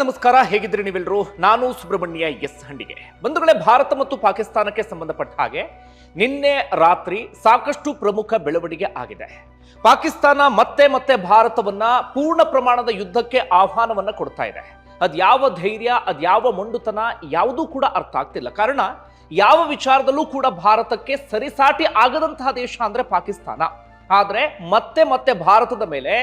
ನಮಸ್ಕಾರ ಹೇಗಿದ್ರಿ ನೀವೆಲ್ಲರೂ? ನಾನು ಸುಬ್ರಹ್ಮಣ್ಯ ಎಸ್ ಹಂಡಿಗೆ. ಬಂಧುಗಳೇ, ಭಾರತ ಮತ್ತು ಪಾಕಿಸ್ತಾನಕ್ಕೆ ಸಂಬಂಧಪಟ್ಟ ಹಾಗೆ ನಿನ್ನೆ ರಾತ್ರಿ ಸಾಕಷ್ಟು ಪ್ರಮುಖ ಬೆಳವಣಿಗೆ ಆಗಿದೆ. ಪಾಕಿಸ್ತಾನ ಮತ್ತೆ ಮತ್ತೆ ಭಾರತವನ್ನ ಪೂರ್ಣ ಪ್ರಮಾಣದ ಯುದ್ಧಕ್ಕೆ ಆಹ್ವಾನವನ್ನ ಕೊಡ್ತಾ ಇದೆ. ಅದ್ಯಾವ ಧೈರ್ಯ ಅದ್ಯಾವ ಮೊಂಡುತನ ಯಾವುದೂ ಕೂಡ ಅರ್ಥ ಆಗ್ತಿಲ್ಲ. ಕಾರಣ, ಯಾವ ವಿಚಾರದಲ್ಲೂ ಕೂಡ ಭಾರತಕ್ಕೆ ಸರಿಸಾಟಿ ಆಗದಂತಹ ದೇಶ ಅಂದ್ರೆ ಪಾಕಿಸ್ತಾನ. ಆದ್ರೆ ಮತ್ತೆ ಮತ್ತೆ ಭಾರತದ ಮೇಲೆ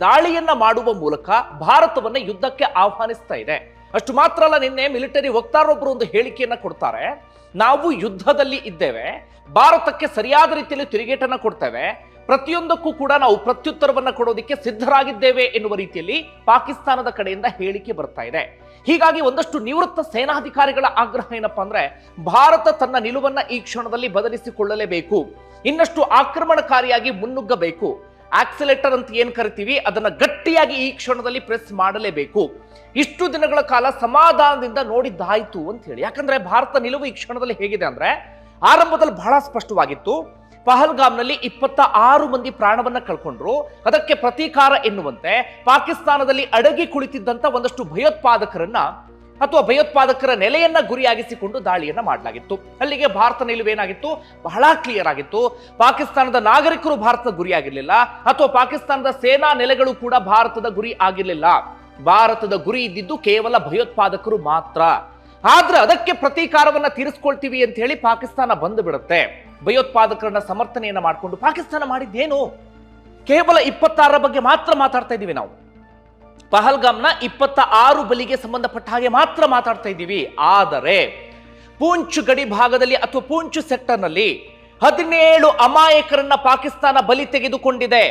ದಾಳಿಯನ್ನ ಮಾಡುವ ಮೂಲಕ ಭಾರತವನ್ನ ಯುದ್ಧಕ್ಕೆ ಆಹ್ವಾನಿಸ್ತಾ ಇದೆ. ಅಷ್ಟು ಮಾತ್ರ ಅಲ್ಲ, ನಿನ್ನೆ ಮಿಲಿಟರಿ ವಕ್ತಾರೊಬ್ಬರು ಒಂದು ಹೇಳಿಕೆಯನ್ನ ಕೊಡ್ತಾರೆ. ನಾವು ಯುದ್ಧದಲ್ಲಿ ಇದ್ದೇವೆ, ಭಾರತಕ್ಕೆ ಸರಿಯಾದ ರೀತಿಯಲ್ಲಿ ತಿರುಗೇಟನ್ನ ಕೊಡ್ತೇವೆ, ಪ್ರತಿಯೊಂದಕ್ಕೂ ಕೂಡ ನಾವು ಪ್ರತ್ಯುತ್ತರವನ್ನು ಕೊಡೋದಕ್ಕೆ ಸಿದ್ಧರಾಗಿದ್ದೇವೆ ಎನ್ನುವ ರೀತಿಯಲ್ಲಿ ಪಾಕಿಸ್ತಾನದ ಕಡೆಯಿಂದ ಹೇಳಿಕೆ ಬರ್ತಾ ಇದೆ. ಹೀಗಾಗಿ ಒಂದಷ್ಟು ನಿವೃತ್ತ ಸೇನಾಧಿಕಾರಿಗಳ ಆಗ್ರಹ ಏನಪ್ಪಾ ಅಂದ್ರೆ, ಭಾರತ ತನ್ನ ನಿಲುವನ್ನ ಈ ಕ್ಷಣದಲ್ಲಿ ಬದಲಿಸಿಕೊಳ್ಳಲೇಬೇಕು. ಇನ್ನಷ್ಟು ಆಕ್ರಮಣಕಾರಿಯಾಗಿ ಮುನ್ನುಗ್ಗಬೇಕು. ಆಕ್ಸಿಲೇಟರ್ ಅಂತ ಏನ್ ಕರಿತೀವಿ? ಅದನ್ನ ಗಟ್ಟಿಯಾಗಿ ಈ ಕ್ಷಣದಲ್ಲಿ ಪ್ರೆಸ್ ಮಾಡಲೇಬೇಕು. ಇಷ್ಟು ದಿನಗಳ ಕಾಲ ಸಮಾಧಾನದಿಂದ ನೋಡಿದ್ದಾಯ್ತು ಅಂತ ಹೇಳಿ. ಯಾಕಂದ್ರೆ ಭಾರತ ನಿಲುವು ಈ ಕ್ಷಣದಲ್ಲಿ ಹೇಗಿದೆ ಅಂದ್ರೆ, ಆರಂಭದಲ್ಲಿ ಬಹಳ ಸ್ಪಷ್ಟವಾಗಿತ್ತು. ಪಹಲ್ಗಾಮ್ನಲ್ಲಿ ಇಪ್ಪತ್ತ ಆರು ಮಂದಿ ಪ್ರಾಣವನ್ನ ಕಳ್ಕೊಂಡ್ರು. ಅದಕ್ಕೆ ಪ್ರತೀಕಾರ ಎನ್ನುವಂತೆ ಪಾಕಿಸ್ತಾನದಲ್ಲಿ ಅಡಗಿ ಕುಳಿತಿದ್ದಂತ ಒಂದಷ್ಟು ಭಯೋತ್ಪಾದಕರನ್ನ ಅಥವಾ ಭಯೋತ್ಪಾದಕರ ನೆಲೆಯನ್ನ ಗುರಿಯಾಗಿಸಿಕೊಂಡು ದಾಳಿಯನ್ನ ಮಾಡಲಾಗಿತ್ತು. ಅಲ್ಲಿಗೆ ಭಾರತ ನಿಲುವೇನಾಗಿತ್ತು ಬಹಳ ಕ್ಲಿಯರ್ ಆಗಿತ್ತು. ಪಾಕಿಸ್ತಾನದ ನಾಗರಿಕರು ಭಾರತದ ಗುರಿಯಾಗಿರಲಿಲ್ಲ. ಅಥವಾ ಪಾಕಿಸ್ತಾನದ ಸೇನಾ ನೆಲೆಗಳು ಕೂಡ ಭಾರತದ ಗುರಿ ಆಗಿರಲಿಲ್ಲ. ಭಾರತದ ಗುರಿ ಇದ್ದಿದ್ದು ಕೇವಲ ಭಯೋತ್ಪಾದಕರು ಮಾತ್ರ. ಆದ್ರೆ ಅದಕ್ಕೆ ಪ್ರತೀಕಾರವನ್ನ ತೀರಿಸ್ಕೊಳ್ತೀವಿ ಅಂತ ಹೇಳಿ ಪಾಕಿಸ್ತಾನ ಬಂದು ಬಿಡುತ್ತೆ. ಭಯೋತ್ಪಾದಕರನ್ನ ಸಮರ್ಥನೆಯನ್ನ ಮಾಡಿಕೊಂಡು ಪಾಕಿಸ್ತಾನ ಮಾಡಿದ್ದೇನು? ಕೇವಲ ಇಪ್ಪತ್ತಾರರ ಬಗ್ಗೆ ಮಾತ್ರ ಮಾತಾಡ್ತಾ ಇದ್ದೀವಿ ನಾವು. ಪಹಲ್ಗಾಮ್ನ ಇಪ್ಪತ್ತ ಆರು ಬಲಿಗೆ ಸಂಬಂಧಪಟ್ಟ ಹಾಗೆ ಮಾತ್ರ ಮಾತಾಡ್ತಾ ಇದ್ದೀವಿ. ಆದರೆ ಪೂಂಚ್ ಗಡಿ ಭಾಗದಲ್ಲಿ ಅಥವಾ ಪೂಂಚ್ ಸೆಕ್ಟರ್ನಲ್ಲಿ ಹದಿನೇಳು ಅಮಾಯಕರನ್ನ ಪಾಕಿಸ್ತಾನ ಬಲಿ ತೆಗೆದುಕೊಂಡಿದೆ.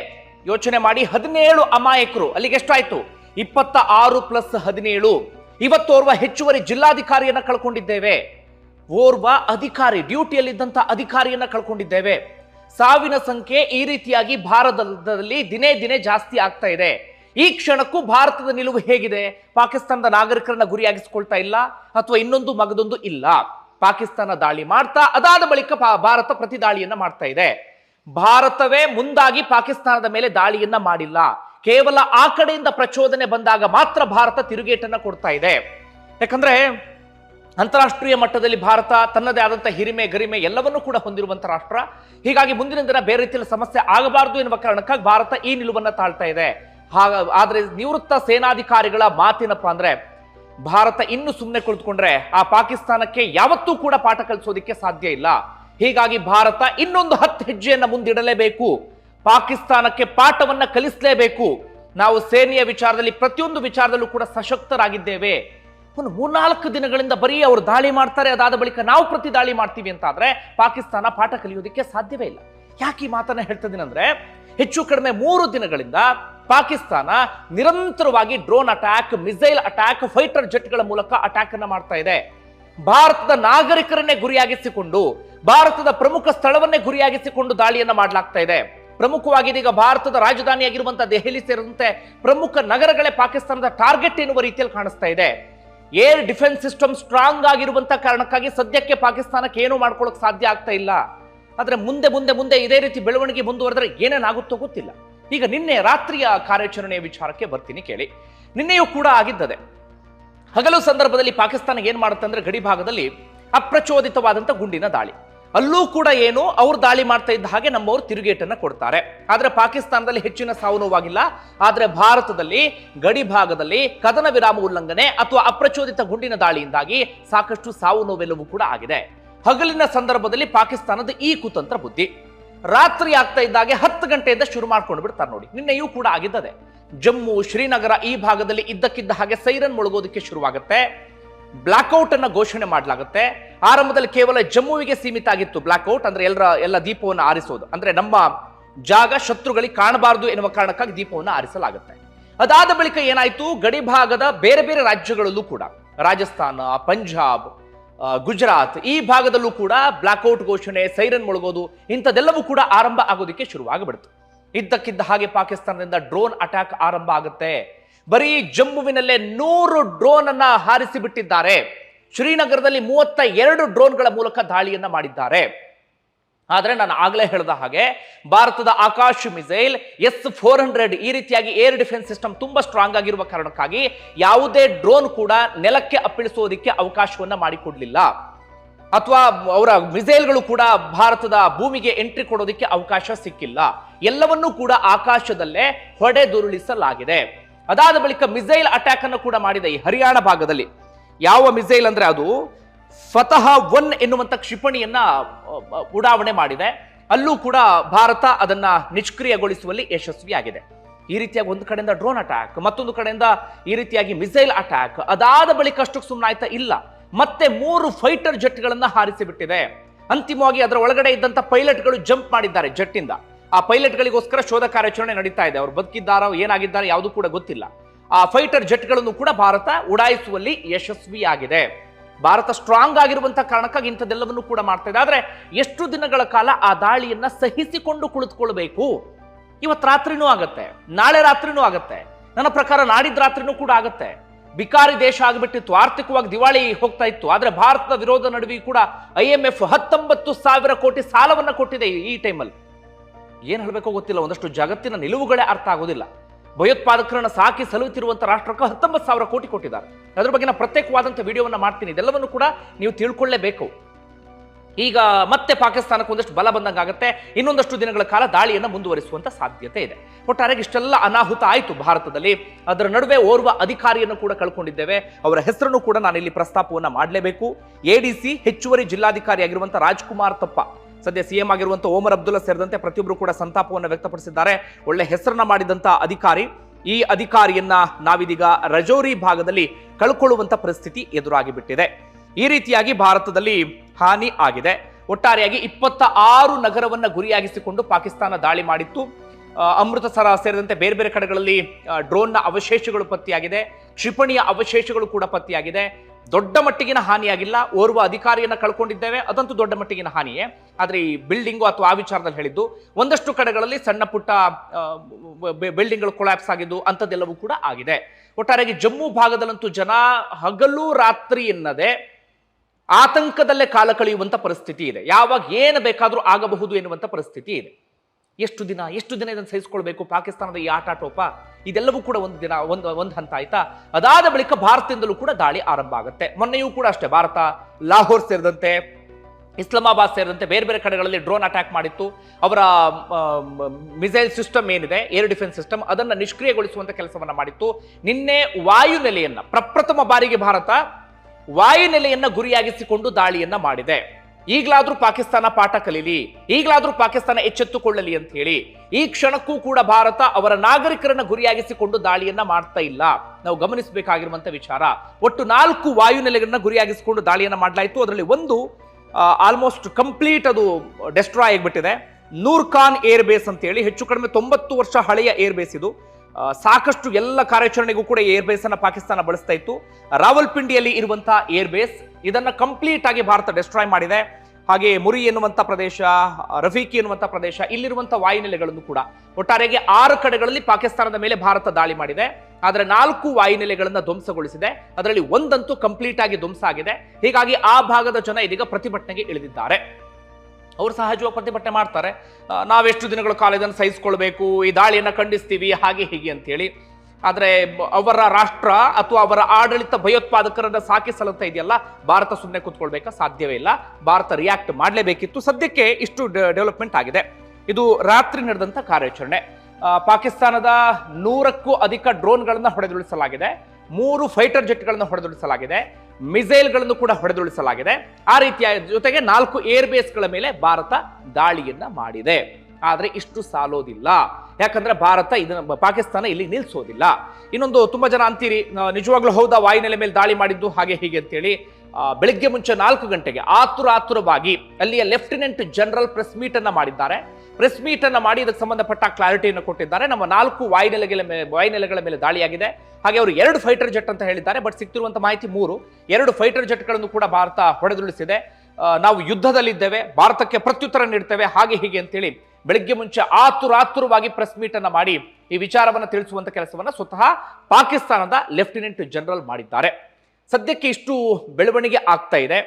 ಯೋಚನೆ ಮಾಡಿ ಹದಿನೇಳು ಅಮಾಯಕರು. ಅಲ್ಲಿಗೆ ಎಷ್ಟಾಯ್ತು? ಇಪ್ಪತ್ತ ಆರು ಪ್ಲಸ್ ಹದಿನೇಳು. ಇವತ್ತೋರ್ವ ಹೆಚ್ಚುವರಿ ಜಿಲ್ಲಾಧಿಕಾರಿಯನ್ನ ಕಳ್ಕೊಂಡಿದ್ದೇವೆ. ಓರ್ವ ಅಧಿಕಾರಿ ಡ್ಯೂಟಿಯಲ್ಲಿದ್ದಂತ ಅಧಿಕಾರಿಯನ್ನ ಕಳ್ಕೊಂಡಿದ್ದೇವೆ. ಸಾವಿನ ಸಂಖ್ಯೆ ಈ ರೀತಿಯಾಗಿ ಭಾರತದಲ್ಲಿ ದಿನೇ ದಿನೇ ಜಾಸ್ತಿ ಆಗ್ತಾ ಇದೆ. ಈ ಕ್ಷಣಕ್ಕೂ ಭಾರತದ ನಿಲುವು ಹೇಗಿದೆ? ಪಾಕಿಸ್ತಾನದ ನಾಗರಿಕರನ್ನ ಗುರಿಯಾಗಿಸಿಕೊಳ್ತಾ ಇಲ್ಲ ಅಥವಾ ಇನ್ನೊಂದು ಮಗದೊಂದು ಇಲ್ಲ? ಪಾಕಿಸ್ತಾನ ದಾಳಿ ಮಾಡ್ತಾ, ಅದಾದ ಬಳಿಕ ಭಾರತ ಪ್ರತಿ ದಾಳಿಯನ್ನ ಮಾಡ್ತಾ ಇದೆ. ಭಾರತವೇ ಮುಂದಾಗಿ ಪಾಕಿಸ್ತಾನದ ಮೇಲೆ ದಾಳಿಯನ್ನ ಮಾಡಿಲ್ಲ. ಕೇವಲ ಆ ಕಡೆಯಿಂದ ಪ್ರಚೋದನೆ ಬಂದಾಗ ಮಾತ್ರ ಭಾರತ ತಿರುಗೇಟನ್ನ ಕೊಡ್ತಾ ಇದೆ. ಯಾಕಂದ್ರೆ ಅಂತಾರಾಷ್ಟ್ರೀಯ ಮಟ್ಟದಲ್ಲಿ ಭಾರತ ತನ್ನದೇ ಆದಂತಹ ಹಿರಿಮೆ, ಗರಿಮೆ ಎಲ್ಲವನ್ನೂ ಕೂಡ ಹೊಂದಿರುವಂಥ ರಾಷ್ಟ್ರ. ಹೀಗಾಗಿ ಮುಂದಿನ ದಿನ ಬೇರೆ ರೀತಿಯಲ್ಲಿ ಸಮಸ್ಯೆ ಆಗಬಾರದು ಎನ್ನುವ ಕಾರಣಕ್ಕಾಗಿ ಭಾರತ ಈ ನಿಲುವನ್ನ ತಾಳ್ತಾ ಇದೆ. ಹಾಗ ಆದರೆ ನಿವೃತ್ತ ಸೇನಾಧಿಕಾರಿಗಳ ಮಾತೇನಪ್ಪ ಅಂದ್ರೆ ಭಾರತ ಇನ್ನು ಸುಮ್ಮನೆ ಕುಳಿತುಕೊಂಡ್ರೆ ಆ ಪಾಕಿಸ್ತಾನಕ್ಕೆ ಯಾವತ್ತೂ ಕೂಡ ಪಾಠ ಕಲಿಸೋದಿಕ್ಕೆ ಸಾಧ್ಯ ಇಲ್ಲ. ಹೀಗಾಗಿ ಭಾರತ ಇನ್ನೊಂದು ಹತ್ತು ಹೆಜ್ಜೆಯನ್ನ ಮುಂದಿಡಲೇಬೇಕು. ಪಾಕಿಸ್ತಾನಕ್ಕೆ ಪಾಠವನ್ನ ಕಲಿಸಲೇಬೇಕು. ನಾವು ಸೇನೆಯ ವಿಚಾರದಲ್ಲಿ ಪ್ರತಿಯೊಂದು ವಿಚಾರದಲ್ಲೂ ಕೂಡ ಸಶಕ್ತರಾಗಿದ್ದೇವೆ. ಒಂದು ಮೂರ್ನಾಲ್ಕು ದಿನಗಳಿಂದ ಬರೀ ಅವರು ದಾಳಿ ಮಾಡ್ತಾರೆ, ಅದಾದ ಬಳಿಕ ನಾವು ಪ್ರತಿ ದಾಳಿ ಮಾಡ್ತೀವಿ ಅಂತ ಆದ್ರೆ ಪಾಕಿಸ್ತಾನ ಪಾಠ ಕಲಿಯೋದಕ್ಕೆ ಸಾಧ್ಯವೇ ಇಲ್ಲ. ಯಾಕೆ ಈ ಮಾತನ್ನ ಹೇಳ್ತಿದ್ದೀನಿ ಹೆಚ್ಚು ಕಡಿಮೆ ಮೂರು ದಿನಗಳಿಂದ ಪಾಕಿಸ್ತಾನ ನಿರಂತರವಾಗಿ drone attack, missile attack, fighter ಜೆಟ್ಗಳ ಮೂಲಕ ಅಟ್ಯಾಕ್ ಅನ್ನ ಮಾಡ್ತಾ ಇದೆ. ಭಾರತದ ನಾಗರಿಕರನ್ನೇ ಗುರಿಯಾಗಿಸಿಕೊಂಡು, ಭಾರತದ ಪ್ರಮುಖ ಸ್ಥಳವನ್ನೇ ಗುರಿಯಾಗಿಸಿಕೊಂಡು ದಾಳಿಯನ್ನ ಮಾಡಲಾಗ್ತಾ ಇದೆ. ಪ್ರಮುಖವಾಗಿ ಇದೀಗ ಭಾರತದ ರಾಜಧಾನಿಯಾಗಿರುವಂತಹ ದೆಹಲಿ ಸೇರಿದಂತೆ ಪ್ರಮುಖ ನಗರಗಳೇ ಪಾಕಿಸ್ತಾನದ ಟಾರ್ಗೆಟ್ ಎನ್ನುವ ರೀತಿಯಲ್ಲಿ ಕಾಣಿಸ್ತಾ ಇದೆ. ಏರ್ ಡಿಫೆನ್ಸ್ ಸಿಸ್ಟಮ್ ಸ್ಟ್ರಾಂಗ್ ಆಗಿರುವಂತಹ ಕಾರಣಕ್ಕಾಗಿ ಸದ್ಯಕ್ಕೆ ಪಾಕಿಸ್ತಾನಕ್ಕೆ ಏನು ಮಾಡ್ಕೊಳ್ಳೋಕೆ ಸಾಧ್ಯ ಆಗ್ತಾ ಇಲ್ಲ. ಆದ್ರೆ ಮುಂದೆ ಮುಂದೆ ಮುಂದೆ ಇದೇ ರೀತಿ ಬೆಳವಣಿಗೆ ಮುಂದುವರೆದ್ರೆ ಏನೇನಾಗುತ್ತೋ ಗೊತ್ತಿಲ್ಲ. ಈಗ ನಿನ್ನೆ ರಾತ್ರಿಯ ಕಾರ್ಯಾಚರಣೆಯ ವಿಚಾರಕ್ಕೆ ಬರ್ತೀನಿ ಕೇಳಿ. ನಿನ್ನೆಯೂ ಕೂಡ ಆಗಿದ್ದದೆ. ಹಗಲು ಸಂದರ್ಭದಲ್ಲಿ ಪಾಕಿಸ್ತಾನ ಏನ್ ಮಾಡುತ್ತೆ ಅಂದ್ರೆ ಗಡಿ ಭಾಗದಲ್ಲಿ ಅಪ್ರಚೋದಿತವಾದಂತ ಗುಂಡಿನ ದಾಳಿ. ಅಲ್ಲೂ ಕೂಡ ಏನು ಅವ್ರು ದಾಳಿ ಮಾಡ್ತಾ ಇದ್ದ ಹಾಗೆ ನಮ್ಮವರು ತಿರುಗೇಟನ್ನು ಕೊಡ್ತಾರೆ. ಆದ್ರೆ ಪಾಕಿಸ್ತಾನದಲ್ಲಿ ಹೆಚ್ಚಿನ ಸಾವು ನೋವಾಗಿಲ್ಲ. ಆದರೆ ಭಾರತದಲ್ಲಿ ಗಡಿ ಭಾಗದಲ್ಲಿ ಕದನ ವಿರಾಮ ಉಲ್ಲಂಘನೆ ಅಥವಾ ಅಪ್ರಚೋದಿತ ಗುಂಡಿನ ದಾಳಿಯಿಂದಾಗಿ ಸಾಕಷ್ಟು ಸಾವು ನೋವೆಲ್ಲವೂ ಕೂಡ ಆಗಿದೆ. ಹಗಲಿನ ಸಂದರ್ಭದಲ್ಲಿ ಪಾಕಿಸ್ತಾನದ ಈ ಕುತಂತ್ರ ಬುದ್ಧಿ. ರಾತ್ರಿ ಆಗ್ತಾ ಇದ್ದಾಗೆ ಹತ್ತು ಗಂಟೆಯಿಂದ ಶುರು ಮಾಡ್ಕೊಂಡು ಬಿಡ್ತಾರೆ ನೋಡಿ. ನಿನ್ನೆಯೂ ಕೂಡ ಆಗಿದ್ದದೆ. ಜಮ್ಮು, ಶ್ರೀನಗರ ಈ ಭಾಗದಲ್ಲಿ ಇದ್ದಕ್ಕಿದ್ದ ಹಾಗೆ ಸೈರನ್ ಮುಳುಗೋದಕ್ಕೆ ಶುರುವಾಗುತ್ತೆ. ಬ್ಲಾಕ್ಔಟ್ ಅನ್ನ ಘೋಷಣೆ ಮಾಡಲಾಗುತ್ತೆ. ಆರಂಭದಲ್ಲಿ ಕೇವಲ ಜಮ್ಮುವಿಗೆ ಸೀಮಿತ ಆಗಿತ್ತು ಬ್ಲಾಕ್ಔಟ್, ಅಂದ್ರೆ ಎಲ್ಲರ, ಎಲ್ಲ ದೀಪವನ್ನು ಆರಿಸೋದು. ಅಂದ್ರೆ ನಮ್ಮ ಜಾಗ ಶತ್ರುಗಳಿಗೆ ಕಾಣಬಾರದು ಎನ್ನುವ ಕಾರಣಕ್ಕಾಗಿ ದೀಪವನ್ನು ಆರಿಸಲಾಗುತ್ತೆ. ಅದಾದ ಬಳಿಕ ಏನಾಯ್ತು? ಗಡಿ ಭಾಗದ ಬೇರೆ ಬೇರೆ ರಾಜ್ಯಗಳಲ್ಲೂ ಕೂಡ. ರಾಜಸ್ಥಾನ, ಪಂಜಾಬ್ ಗುಜರಾತ್. ಈ ಭಾಗದಲ್ಲೂ ಕೂಡ ಬ್ಲಾಕ್ಔಟ್ ಘೋಷಣೆ, ಸೈರನ್ ಮುಳುಗೋದು ಇಂಥದೆಲ್ಲವೂ ಕೂಡ ಆರಂಭ ಆಗೋದಕ್ಕೆ ಶುರುವಾಗ್ಬಿಡ್ತು. ಇದ್ದಕ್ಕಿದ್ದ ಹಾಗೆ ಪಾಕಿಸ್ತಾನದಿಂದ ಡ್ರೋನ್ ಅಟ್ಯಾಕ್ ಆರಂಭ ಆಗುತ್ತೆ. ಬರೀ ಜಮ್ಮುವಿನಲ್ಲೇ ನೂರು ಡ್ರೋನ್ ಅನ್ನ ಹಾರಿಸಿ ಬಿಟ್ಟಿದ್ದಾರೆ ಶ್ರೀನಗರದಲ್ಲಿ ಮೂವತ್ತ ಎರಡು ಡ್ರೋನ್ಗಳ ಮೂಲಕ ದಾಳಿಯನ್ನ ಮಾಡಿದ್ದಾರೆ. ಆದರೆ ನಾನು ಆಗಲೇ ಹೇಳಿದ ಹಾಗೆ, ಭಾರತದ Akash missile S four hundred ಈ ರೀತಿಯಾಗಿ ಏರ್ ಡಿಫೆನ್ಸ್ ಸಿಸ್ಟಮ್ ತುಂಬಾ ಸ್ಟ್ರಾಂಗ್ ಆಗಿರುವ ಕಾರಣಕ್ಕಾಗಿ ಯಾವುದೇ ಡ್ರೋನ್ ಕೂಡ ನೆಲಕ್ಕೆ ಅಪ್ಪಿಳಿಸೋದಕ್ಕೆ ಅವಕಾಶವನ್ನ ಮಾಡಿಕೊಡಲಿಲ್ಲ. ಅಥವಾ ಅವರ ಮಿಸೈಲ್ಗಳು ಕೂಡ ಭಾರತದ ಭೂಮಿಗೆ ಎಂಟ್ರಿ ಕೊಡೋದಕ್ಕೆ ಅವಕಾಶ ಸಿಕ್ಕಿಲ್ಲ. ಎಲ್ಲವನ್ನೂ ಕೂಡ ಆಕಾಶದಲ್ಲೇ ಹೊಡೆದುರುಳಿಸಲಾಗಿದೆ. ಅದಾದ ಬಳಿಕ ಮಿಸೈಲ್ ಅಟ್ಯಾಕ್ ಅನ್ನು ಕೂಡ ಮಾಡಿದೆ ಈ ಹರಿಯಾಣ ಭಾಗದಲ್ಲಿ. ಯಾವ ಮಿಸೈಲ್ ಅಂದ್ರೆ ಅದು ಫತಃ ಒನ್ ಎನ್ನುವಂಥ ಕ್ಷಿಪಣಿಯನ್ನ ಉಡಾವಣೆ ಮಾಡಿದೆ. ಅಲ್ಲೂ ಕೂಡ ಭಾರತ ಅದನ್ನ ನಿಷ್ಕ್ರಿಯಗೊಳಿಸುವಲ್ಲಿ ಯಶಸ್ವಿಯಾಗಿದೆ. ಈ ರೀತಿಯಾಗಿ ಒಂದು ಕಡೆಯಿಂದ ಡ್ರೋನ್ ಅಟ್ಯಾಕ್, ಮತ್ತೊಂದು ಕಡೆಯಿಂದ ಈ ರೀತಿಯಾಗಿ ಮಿಸೈಲ್ ಅಟ್ಯಾಕ್, ಅದಾದ ಬಳಿಕ ಅಷ್ಟಕ್ಕೆ ಸುಮ್ಮನಾಯ್ತಾ ಇಲ್ಲ. ಮತ್ತೆ ಮೂರು ಫೈಟರ್ ಜೆಟ್ಗಳನ್ನ ಹಾರಿಸಿ ಬಿಟ್ಟಿದೆ ಅಂತಿಮವಾಗಿ ಅದರ ಒಳಗಡೆ ಇದ್ದಂತ ಪೈಲಟ್ಗಳು ಜಂಪ್ ಮಾಡಿದ್ದಾರೆ ಜೆಟ್ಟಿಂದ. ಆ ಪೈಲಟ್ಗಳಿಗೋಸ್ಕರ ಶೋಧ ಕಾರ್ಯಾಚರಣೆ ನಡೀತಾ ಇದೆ. ಅವರು ಬದುಕಿದ್ದಾರೋ, ಏನಾಗಿದ್ದಾರೆ ಯಾವುದು ಕೂಡ ಗೊತ್ತಿಲ್ಲ. ಆ ಫೈಟರ್ ಜೆಟ್ಗಳನ್ನು ಕೂಡ ಭಾರತ ಉಡಾಯಿಸುವಲ್ಲಿ ಯಶಸ್ವಿಯಾಗಿದೆ. ಭಾರತ ಸ್ಟ್ರಾಂಗ್ ಆಗಿರುವಂತಹ ಕಾರಣಕ್ಕಾಗಿ ಇಂಥದ್ದೆಲ್ಲವನ್ನು ಕೂಡ ಮಾಡ್ತಾ ಇದೆ. ಆದ್ರೆ ಎಷ್ಟು ದಿನಗಳ ಕಾಲ ಆ ದಾಳಿಯನ್ನ ಸಹಿಸಿಕೊಂಡು ಕುಳಿತುಕೊಳ್ಬೇಕು? ಇವತ್ತು ರಾತ್ರಿನೂ ಆಗತ್ತೆ, ನಾಳೆ ರಾತ್ರಿನೂ ಆಗತ್ತೆ, ನನ್ನ ಪ್ರಕಾರ ನಾಡಿದ ರಾತ್ರಿನೂ ಕೂಡ ಆಗತ್ತೆ. ಬಿಕಾರಿ ದೇಶ ಆಗಿಬಿಟ್ಟಿತ್ತು, ಆರ್ಥಿಕವಾಗಿ ದಿವಾಳಿ ಹೋಗ್ತಾ ಇತ್ತು, ಆದರೆ ಭಾರತದ ವಿರೋಧ ನಡುವೆ ಕೂಡ ಐ ಎಂ ಎಫ್ ಹತ್ತೊಂಬತ್ತು ಸಾವಿರ ಕೋಟಿ ಸಾಲವನ್ನ ಕೊಟ್ಟಿದೆ ಈ- ಈ ಟೈಮಲ್ಲಿ ಏನ್ ಹೇಳಬೇಕೋ ಗೊತ್ತಿಲ್ಲ, ಒಂದಷ್ಟು ಜಗತ್ತಿನ ನಿಲುವುಗಳೇ ಅರ್ಥ ಆಗೋದಿಲ್ಲ. ಭಯೋತ್ಪಾದಕರನ್ನ ಸಾಕಿ ಸಲುತ್ತಿರುವಂಥ ರಾಷ್ಟ್ರಕ್ಕೆ ಹತ್ತೊಂಬತ್ತು ಸಾವಿರ ಕೋಟಿ ಕೊಟ್ಟಿದ್ದಾರೆ. ಅದ್ರ ಬಗ್ಗೆ ನಾನು ಪ್ರತ್ಯೇಕವಾದಂಥ ವಿಡಿಯೋವನ್ನ ಮಾಡ್ತೀನಿ. ಇದೆಲ್ಲವನ್ನು ಕೂಡ ನೀವು ತಿಳ್ಕೊಳ್ಳೇಬೇಕು. ಈಗ ಮತ್ತೆ ಪಾಕಿಸ್ತಾನಕ್ಕೆ ಒಂದಷ್ಟು ಬಲ ಬಂದಂಗಾಗತ್ತೆ ಇನ್ನೊಂದಷ್ಟು ದಿನಗಳ ಕಾಲ ದಾಳಿಯನ್ನು ಮುಂದುವರಿಸುವಂತ ಸಾಧ್ಯತೆ ಇದೆ. ಒಟ್ಟಾರೆಗೆ ಇಷ್ಟೆಲ್ಲ ಅನಾಹುತ ಆಯಿತು ಭಾರತದಲ್ಲಿ. ಅದರ ನಡುವೆ ಓರ್ವ ಅಧಿಕಾರಿಯನ್ನು ಕೂಡ ಕಳ್ಕೊಂಡಿದ್ದೇವೆ. ಅವರ ಹೆಸರನ್ನು ಕೂಡ ನಾನು ಇಲ್ಲಿ ಪ್ರಸ್ತಾಪವನ್ನು ಮಾಡಲೇಬೇಕು. ಎಡಿಸಿ ಹೆಚ್ಚುವರಿ ಜಿಲ್ಲಾಧಿಕಾರಿಯಾಗಿರುವಂತ ರಾಜ್ಕುಮಾರ್ ತಪ್ಪ. ಸದ್ಯ ಸಿಎಂ ಆಗಿರುವಂತ ಓಮರ್ ಅಬ್ದುಲ್ಲಾ ಸೇರಿದಂತೆ ಪ್ರತಿಯೊಬ್ಬರು ಕೂಡ ಸಂತಾಪವನ್ನು ವ್ಯಕ್ತಪಡಿಸಿದ್ದಾರೆ. ಒಳ್ಳೆ ಹೆಸರನ್ನ ಮಾಡಿದಂತ ಅಧಿಕಾರಿ. ಈ ಅಧಿಕಾರಿಯನ್ನ ನಾವಿದೀಗ ರಜೌರಿ ಭಾಗದಲ್ಲಿ ಕಳ್ಕೊಳ್ಳುವಂತ ಪರಿಸ್ಥಿತಿ ಎದುರಾಗಿ ಬಿಟ್ಟಿದೆ ಈ ರೀತಿಯಾಗಿ ಭಾರತದಲ್ಲಿ ಹಾನಿ ಆಗಿದೆ. ಒಟ್ಟಾರೆಯಾಗಿ ಇಪ್ಪತ್ತ ಆರು ನಗರವನ್ನ ಗುರಿಯಾಗಿಸಿಕೊಂಡು ಪಾಕಿಸ್ತಾನ ದಾಳಿ ಮಾಡಿತ್ತು. ಅಮೃತಸರ ಸೇರಿದಂತೆ ಬೇರೆ ಬೇರೆ ಕಡೆಗಳಲ್ಲಿ ಡ್ರೋನ್ನ ಅವಶೇಷಗಳು ಪತ್ತೆಯಾಗಿದೆ. ಕ್ಷಿಪಣಿಯ ಅವಶೇಷಗಳು ಕೂಡ ಪತ್ತೆಯಾಗಿದೆ. ದೊಡ್ಡ ಮಟ್ಟಿಗಿನ ಹಾನಿಯಾಗಿಲ್ಲ. ಓರ್ವ ಅಧಿಕಾರಿಯನ್ನು ಕಳ್ಕೊಂಡಿದ್ದೇವೆ. ಅದಂತೂ ದೊಡ್ಡ ಮಟ್ಟಿಗಿನ ಹಾನಿಯೇ. ಆದರೆ ಈ ಬಿಲ್ಡಿಂಗು ಅಥವಾ ಆ ವಿಚಾರದಲ್ಲಿ ಹೇಳಿದ್ದು, ಒಂದಷ್ಟು ಕಡೆಗಳಲ್ಲಿ ಸಣ್ಣ ಪುಟ್ಟ ಬಿಲ್ಡಿಂಗ್ಗಳು ಕೊಲ್ಯಾಪ್ಸ್ ಆಗಿದ್ದು ಅಂಥದ್ದೆಲ್ಲವೂ ಕೂಡ ಆಗಿದೆ. ಒಟ್ಟಾರೆಯಾಗಿ ಜಮ್ಮು ಭಾಗದಲ್ಲಂತೂ ಜನ ಹಗಲು ರಾತ್ರಿ ಎನ್ನದೆ ಆತಂಕದಲ್ಲೇ ಕಾಲ ಕಳೆಯುವಂಥ ಪರಿಸ್ಥಿತಿ ಇದೆ. ಯಾವಾಗ ಏನು ಬೇಕಾದರೂ ಆಗಬಹುದು ಎನ್ನುವಂಥ ಪರಿಸ್ಥಿತಿ ಇದೆ. ಎಷ್ಟು ದಿನ ಎಷ್ಟು ದಿನ ಇದನ್ನು ಸಹಿಸಿಕೊಳ್ಬೇಕು? ಪಾಕಿಸ್ತಾನದ ಈ ಆಟಾಟೋಪ ಇದೆಲ್ಲವೂ ಕೂಡ ಒಂದು ದಿನ, ಒಂದು ಒಂದು ಹಂತ ಆಯ್ತಾ ಅದಾದ ಬಳಿಕ ಭಾರತದಿಂದಲೂ ಕೂಡ ದಾಳಿ ಆರಂಭ ಆಗುತ್ತೆ. ಮೊನ್ನೆಯೂ ಕೂಡ ಅಷ್ಟೇ, ಭಾರತ, ಲಾಹೋರ್ ಸೇರಿದಂತೆ, ಇಸ್ಲಾಮಾಬಾದ್ ಸೇರಿದಂತೆ ಬೇರೆ ಬೇರೆ ಕಡೆಗಳಲ್ಲಿ ಡ್ರೋನ್ ಅಟ್ಯಾಕ್ ಮಾಡಿತ್ತು. ಅವರ ಮಿಸೈಲ್ ಸಿಸ್ಟಮ್ ಏನಿದೆ, ಏರ್ ಡಿಫೆನ್ಸ್ ಸಿಸ್ಟಮ್, ಅದನ್ನು ನಿಷ್ಕ್ರಿಯಗೊಳಿಸುವಂತ ಕೆಲಸವನ್ನ ಮಾಡಿತ್ತು. ನಿನ್ನೆ ವಾಯುನೆಲೆಯನ್ನ ಪ್ರಪ್ರಥಮ ಬಾರಿಗೆ ಭಾರತ ವಾಯುನೆಲೆಯನ್ನ ಗುರಿಯಾಗಿಸಿಕೊಂಡು ದಾಳಿಯನ್ನ ಮಾಡಿದೆ. ಈಗಲಾದ್ರೂ ಪಾಕಿಸ್ತಾನ ಪಾಠ ಕಲೀಲಿ, ಈಗಲಾದ್ರೂ ಪಾಕಿಸ್ತಾನ ಎಚ್ಚೆತ್ತುಕೊಳ್ಳಲಿ ಅಂತ ಹೇಳಿ, ಈ ಕ್ಷಣಕ್ಕೂ ಕೂಡ ಭಾರತ ಅವರ ನಾಗರಿಕರನ್ನ ಗುರಿಯಾಗಿಸಿಕೊಂಡು ದಾಳಿಯನ್ನ ಮಾಡ್ತಾ ಇಲ್ಲ. ನಾವು ಗಮನಿಸಬೇಕಾಗಿರುವಂತ ವಿಚಾರ, ಒಟ್ಟು ನಾಲ್ಕು ವಾಯುನೆಲೆಗಳನ್ನ ಗುರಿಯಾಗಿಸಿಕೊಂಡು ದಾಳಿಯನ್ನ ಮಾಡಲಾಯಿತು. ಅದರಲ್ಲಿ ಒಂದು ಆಲ್ಮೋಸ್ಟ್ ಕಂಪ್ಲೀಟ್ ಅದು ಡೆಸ್ಟ್ರಾಯ್ ಆಗಿಬಿಟ್ಟಿದೆ. ನೂರ್ಖಾನ್ ಏರ್ ಬೇಸ್ ಅಂತ ಹೇಳಿ, ಹೆಚ್ಚು ಕಡಿಮೆ ತೊಂಬತ್ತು ವರ್ಷ ಹಳೆಯ ಏರ್ ಬೇಸ್ ಇದು. ಸಾಕಷ್ಟು ಎಲ್ಲ ಕಾರ್ಯಾಚರಣೆಗೂ ಕೂಡ ಏರ್ ಬೇಸ್ ಅನ್ನ ಪಾಕಿಸ್ತಾನ ಬಳಸ್ತಾ ಇತ್ತು. ರಾವಲ್ಪಿಂಡಿಯಲ್ಲಿ ಇರುವಂತಹ ಏರ್ ಬೇಸ್ ಇದನ್ನ ಕಂಪ್ಲೀಟ್ ಆಗಿ ಭಾರತ ಡೆಸ್ಟ್ರಾಯ್ ಮಾಡಿದೆ. ಹಾಗೆ ಮುರಿ ಎನ್ನುವಂಥ ಪ್ರದೇಶ, ರಫೀಕಿ ಎನ್ನುವಂಥ ಪ್ರದೇಶ ಇಲ್ಲಿರುವಂಥ ವಾಯುನೆಲೆಗಳನ್ನು ಕೂಡ ಒಟ್ಟಾರೆಯಾಗಿ ಆರು ಕಡೆಗಳಲ್ಲಿ ಪಾಕಿಸ್ತಾನದ ಮೇಲೆ ಭಾರತ ದಾಳಿ ಮಾಡಿದೆ. ಆದರೆ ನಾಲ್ಕು ವಾಯುನೆಲೆಗಳನ್ನು ಧ್ವಂಸಗೊಳಿಸಿದೆ. ಅದರಲ್ಲಿ ಒಂದಂತೂ ಕಂಪ್ಲೀಟ್ ಆಗಿ ಧ್ವಂಸ ಆಗಿದೆ. ಹೀಗಾಗಿ ಆ ಭಾಗದ ಜನ ಇದೀಗ ಪ್ರತಿಭಟನೆಗೆ ಇಳಿದಿದ್ದಾರೆ. ಅವರು ಸಹಜವಾಗಿ ಪ್ರತಿಭಟನೆ ಮಾಡ್ತಾರೆ. ನಾವೆಷ್ಟು ದಿನಗಳ ಕಾಲ ಇದನ್ನು ಸಹಿಸಿಕೊಳ್ಬೇಕು, ಈ ದಾಳಿಯನ್ನು ಖಂಡಿಸ್ತೀವಿ, ಹಾಗೆ ಹೀಗೆ ಅಂತೇಳಿ. ಆದರೆ ಅವರ ರಾಷ್ಟ್ರ ಅಥವಾ ಅವರ ಆಡಳಿತ ಭಯೋತ್ಪಾದಕರನ್ನು ಸಾಕಿ ಸಲುತ್ತಾ ಇದೆಯಲ್ಲ, ಭಾರತ ಸುಮ್ಮನೆ ಕೂತ್ಕೊಳ್ಬೇಕಾ? ಸಾಧ್ಯವೇ ಇಲ್ಲ. ಭಾರತ ರಿಯಾಕ್ಟ್ ಮಾಡಲೇಬೇಕಿತ್ತು. ಸದ್ಯಕ್ಕೆ ಇಷ್ಟು ಡೆವಲಪ್ಮೆಂಟ್ ಆಗಿದೆ. ಇದು ರಾತ್ರಿ ನಡೆದಂಥ ಕಾರ್ಯಾಚರಣೆ. ಪಾಕಿಸ್ತಾನದ ನೂರಕ್ಕೂ ಅಧಿಕ ಡ್ರೋನ್ಗಳನ್ನು ಹೊಡೆದುರುಳಿಸಲಾಗಿದೆ. ಮೂರು ಫೈಟರ್ ಜೆಟ್ಗಳನ್ನು ಹೊಡೆದುರುಳಿಸಲಾಗಿದೆ. ಮಿಸೈಲ್ಗಳನ್ನು ಕೂಡ ಹೊಡೆದುಳಿಸಲಾಗಿದೆ ಆ ರೀತಿಯ ಜೊತೆಗೆ ನಾಲ್ಕು ಏರ್ ಬೇಸ್ಗಳ ಮೇಲೆ ಭಾರತ ದಾಳಿಯನ್ನ ಮಾಡಿದೆ. ಆದ್ರೆ ಇಷ್ಟು ಸಾಲೋದಿಲ್ಲ. ಯಾಕಂದ್ರೆ ಭಾರತ ಇದನ್ನ ಪಾಕಿಸ್ತಾನ ಇಲ್ಲಿ ನಿಲ್ಲಿಸೋದಿಲ್ಲ ಇನ್ನೊಂದು ತುಂಬಾ ಜನ ಅಂತೀರಿ ನಿಜವಾಗ್ಲೂ ಹೌದಾ, ವಾಯುನೆಲೆ ಮೇಲೆ ದಾಳಿ ಮಾಡಿದ್ದು ಹಾಗೆ ಹೀಗೆ ಅಂತೇಳಿ ಬೆಳಿಗ್ಗೆ ಮುಂಚೆ ನಾಲ್ಕು ಗಂಟೆಗೆ ಆತುರ ಆತುರವಾಗಿ ಅಲ್ಲಿಯ ಲೆಫ್ಟಿನೆಂಟ್ ಜನರಲ್ ಪ್ರೆಸ್ ಮೀಟ್ ಅನ್ನ ಮಾಡಿದ್ದಾರೆ. ಪ್ರೆಸ್ ಮೀಟ್ ಅನ್ನ ಮಾಡಿ ಇದಕ್ಕೆ ಸಂಬಂಧಪಟ್ಟ ಕ್ಲಾರಿಟಿಯನ್ನು ಕೊಟ್ಟಿದ್ದಾರೆ. ನಮ್ಮ ನಾಲ್ಕು ವಾಯುನೆಲೆಗಳ ಮೇಲೆ ವಾಯುನೆಲೆಗಳ ಮೇಲೆ ದಾಳಿಯಾಗಿದೆ. ಹಾಗೆ ಅವರು ಎರಡು ಫೈಟರ್ ಜೆಟ್ ಅಂತ ಹೇಳಿದ್ದಾರೆ, ಬಟ್ ಸಿಕ್ತಿರುವಂತಹ ಮಾಹಿತಿ ಮೂರು. ಎರಡು ಫೈಟರ್ ಜೆಟ್ಗಳನ್ನು ಕೂಡ ಭಾರತ ಹೊಡೆದುಳಿಸಿದೆ ನಾವು ಯುದ್ಧದಲ್ಲಿದ್ದೇವೆ, ಭಾರತಕ್ಕೆ ಪ್ರತ್ಯುತ್ತರ ನೀಡ್ತೇವೆ, ಹಾಗೆ ಹೀಗೆ ಅಂತೇಳಿ ಬೆಳಗ್ಗೆ ಮುಂಚೆ ಆತುರಾತುರವಾಗಿ ಪ್ರೆಸ್ ಮೀಟ್ ಅನ್ನು ಮಾಡಿ ಈ ವಿಚಾರವನ್ನು ತಿಳಿಸುವಂತ ಕೆಲಸವನ್ನ ಸ್ವತಃ ಪಾಕಿಸ್ತಾನದ ಲೆಫ್ಟಿನೆಂಟ್ ಜನರಲ್ ಮಾಡಿದ್ದಾರೆ. ಸದ್ಯಕ್ಕೆ ಇಷ್ಟು ಬೆಳವಣಿಗೆ ಆಗ್ತಾ ಇದೆ.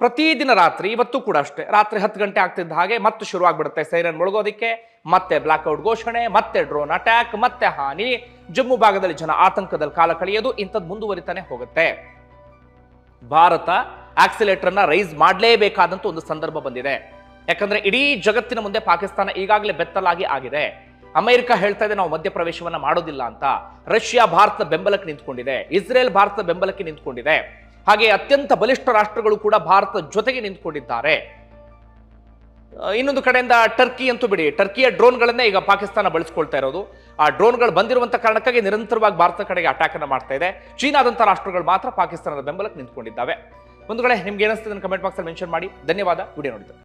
ಪ್ರತಿದಿನ ರಾತ್ರಿ, ಇವತ್ತು ಕೂಡ ಅಷ್ಟೇ, ರಾತ್ರಿ ಹತ್ತು ಗಂಟೆ ಆಗ್ತಿದ್ದ ಹಾಗೆ ಮತ್ತೆ ಶುರುವಾಗ್ಬಿಡುತ್ತೆ ಸೈರನ್ ಮುಳುಗೋದಿಕ್ಕೆ, ಮತ್ತೆ ಬ್ಲಾಕ್ಔಟ್ ಘೋಷಣೆ, ಮತ್ತೆ ಡ್ರೋನ್ ಅಟ್ಯಾಕ್ ಮತ್ತೆ ಹಾನಿ, ಜಮ್ಮು ಭಾಗದಲ್ಲಿ ಜನ ಆತಂಕದಲ್ಲಿ ಕಾಲ ಕಳೆಯೋದು ಇಂಥದ್ದು ಮುಂದುವರಿತಾನೆ ಹೋಗುತ್ತೆ. ಭಾರತ ಆಕ್ಸಿಲೇಟರ್ನ ರೈಸ್ ಮಾಡಲೇಬೇಕಾದಂಥ ಒಂದು ಸಂದರ್ಭ ಬಂದಿದೆ. ಯಾಕಂದ್ರೆ ಇಡೀ ಜಗತ್ತಿನ ಮುಂದೆ ಪಾಕಿಸ್ತಾನ ಈಗಾಗಲೇ ಬೆತ್ತಲಾಗಿ ಆಗಿದೆ. ಅಮೆರಿಕ ಹೇಳ್ತಾ ಇದೆ, ನಾವು ಮಧ್ಯಪ್ರವೇಶವನ್ನ ಮಾಡೋದಿಲ್ಲ ಅಂತ. ರಷ್ಯಾ ಭಾರತದ ಬೆಂಬಲಕ್ಕೆ ನಿಂತ್ಕೊಂಡಿದೆ. ಇಸ್ರೇಲ್ ಭಾರತದ ಬೆಂಬಲಕ್ಕೆ ನಿಂತ್ಕೊಂಡಿದೆ. ಹಾಗೆ ಅತ್ಯಂತ ಬಲಿಷ್ಠ ರಾಷ್ಟ್ರಗಳು ಕೂಡ ಭಾರತದ ಜೊತೆಗೆ ನಿಂತ್ಕೊಂಡಿದ್ದಾರೆ. ಇನ್ನೊಂದು ಕಡೆಯಿಂದ ಟರ್ಕಿ ಅಂತೂ ಬಿಡಿ. ಟರ್ಕಿಯ ಡ್ರೋನ್ಗಳನ್ನೇ ಈಗ ಪಾಕಿಸ್ತಾನ ಬಳಸ್ಕೊಳ್ತಾ ಇರೋದು. ಆ ಡ್ರೋನ್ಗಳು ಬಂದಿರುವಂತ ಕಾರಣಕ್ಕಾಗಿ ನಿರಂತರವಾಗಿ ಭಾರತ ಕಡೆಗೆ ಅಟ್ಯಾಕ್ ಅನ್ನ ಮಾಡ್ತಾ ಇದೆ. ಚೀನಾದಂಥ ರಾಷ್ಟ್ರಗಳು ಮಾತ್ರ ಪಾಕಿಸ್ತಾನದ ಬೆಂಬಲಕ್ಕೆ ನಿಂತ್ಕೊಂಡಿದ್ದಾವೆ. ಒಂದು ಕಡೆ ನಿಮ್ಗೆ ಏನಿಸ್ತದೆ ಕಮೆಂಟ್ ಬಾಕ್ಸಲ್ಲಿ ಮೆನ್ಷನ್ ಮಾಡಿ. ಧನ್ಯವಾದ. ವಿಡಿಯೋ ನೋಡಿದ್ದು